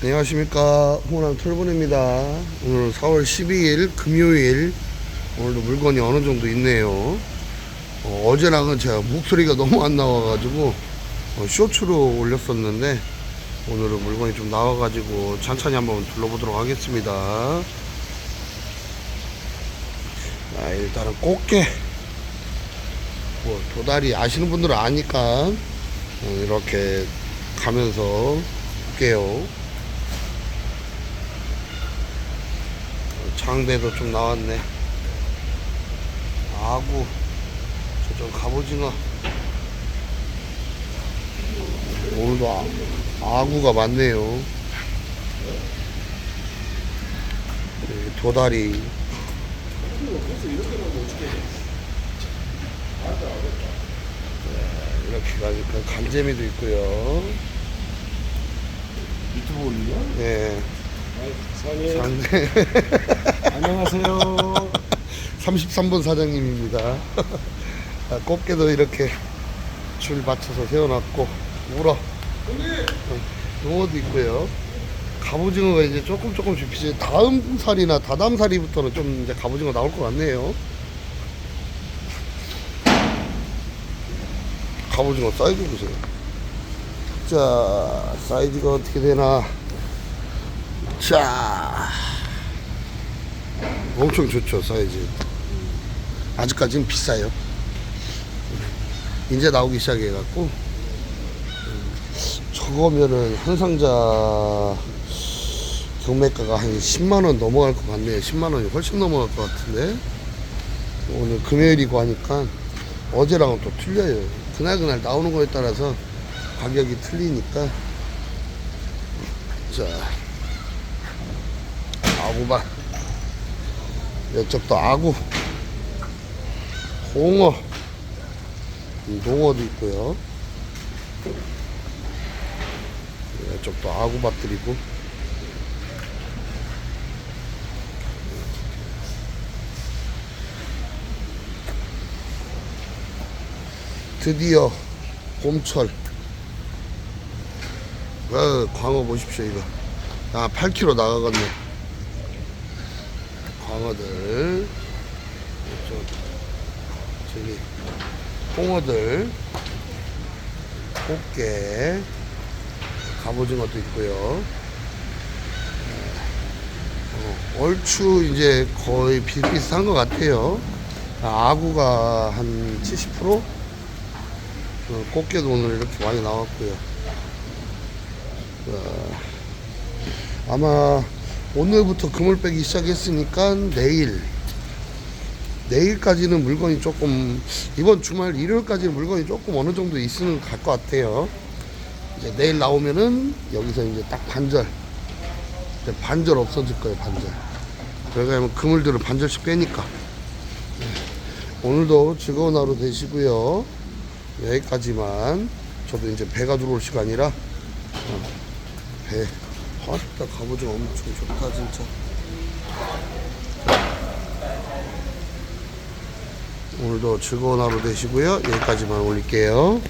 안녕하십니까. 호남 털보입니다. 오늘 4월 12일 금요일 오늘도 물건이 어느 정도 있네요. 어, 어제랑은 제가 목소리가 너무 안 나와가지고 어, 쇼츠로 올렸었는데 오늘은 물건이 좀 나와가지고 천천히 한번 둘러보도록 하겠습니다. 아, 일단은 꽃게. 뭐 도다리 아시는 분들은 아니까 어, 이렇게 가면서 볼게요 장대도 좀 나왔네. 아구, 저쪽 갑오징어. 오늘도 아, 아구가 많네요. 여기 도다리. 네, 이렇게 가니까 간재미도 있고요. 유튜브 올리냐? 예. 상해 장대. 안녕하세요 33번 사장님입니다. 아, 꽃게도 이렇게 줄 맞춰서 세워놨고, 우럭. 어, 농어도 있고요. 갑오징어가 이제 조금 조금씩 비지 다음 살이나 다다음 살이부터는 좀 이제 갑오징어 나올 것 같네요. 갑오징어 사이즈 보세요. 자, 사이즈가 어떻게 되나. 자. 엄청 좋죠 사이즈. 아직까지는 비싸요. 이제 나오기 시작해 갖고 저거면은 한 상자 경매가가 한 10만원 넘어갈 것 같네요. 10만원이 훨씬 넘어갈 것 같은데. 오늘 금요일이고 하니까 어제랑은 또 틀려요. 그날그날 나오는 거에 따라서 가격이 틀리니까. 자. 아구바 이쪽도 아구, 홍어, 농어도 있고요. 이쪽도 아구밭들이고. 드디어 봄철. 어, 광어 보십시오, 이거. 아, 8kg 나가겠네. 광어들. 이쪽 저기 홍어들. 꽃게 갑오징어도 있고요. 어, 얼추 이제 거의 비슷비슷한 것 같아요. 아, 아구가 한 70% 어, 꽃게도 오늘 이렇게 많이 나왔고요. 어, 아마 오늘부터 금을 빼기 시작했으니까 내일 내일까지는 물건이 조금 이번 주말 일요일까지는 물건이 조금 어느 정도 있으면 갈 것 같아요. 이제 내일 나오면은 여기서 이제 딱 반절 이제 반절 없어질 거예요 반절. 왜냐면 그물들을 반절씩 빼니까. 네. 오늘도 즐거운 하루 되시고요. 여기까지만. 저도 이제 배가 들어올 시간이라 어, 배. 아따 갑오징어 엄청 좋다 진짜. 오늘도 즐거운 하루 되시고요. 여기까지만 올릴게요